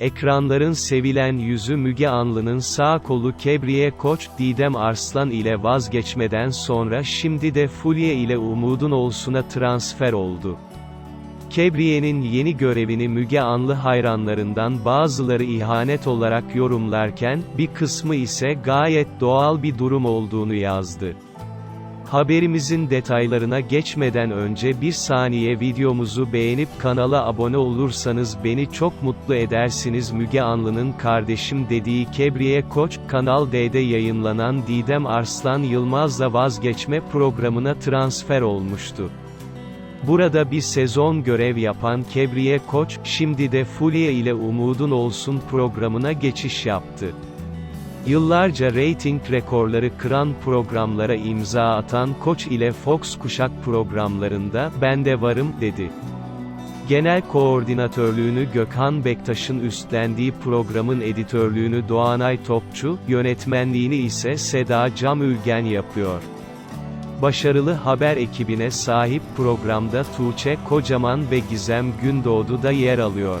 Ekranların sevilen yüzü Müge Anlı'nın sağ kolu Kebriye Koç, Didem Arslan ile vazgeçmeden sonra şimdi de Fulya ile Umudun Olsun'a transfer oldu. Kebriye'nin yeni görevini Müge Anlı hayranlarından bazıları ihanet olarak yorumlarken, bir kısmı ise gayet doğal bir durum olduğunu yazdı. Haberimizin detaylarına geçmeden önce bir saniye videomuzu beğenip kanala abone olursanız beni çok mutlu edersiniz Müge Anlı'nın kardeşim dediği Kebriye Koç, Kanal D'de yayınlanan Didem Arslan Yılmaz'la vazgeçme programına transfer olmuştu. Burada bir sezon görev yapan Kebriye Koç, şimdi de Fulya ile Umudun Olsun programına geçiş yaptı. Yıllarca reyting rekorları kıran programlara imza atan Koç ile Fox Kuşak programlarında, ben de varım, dedi. Genel koordinatörlüğünü Gökhan Bektaş'ın üstlendiği programın editörlüğünü Doğanay Topçu, yönetmenliğini ise Seda Camülgen yapıyor. Başarılı haber ekibine sahip programda Tuğçe Kocaman ve Gizem Gündoğdu da yer alıyor.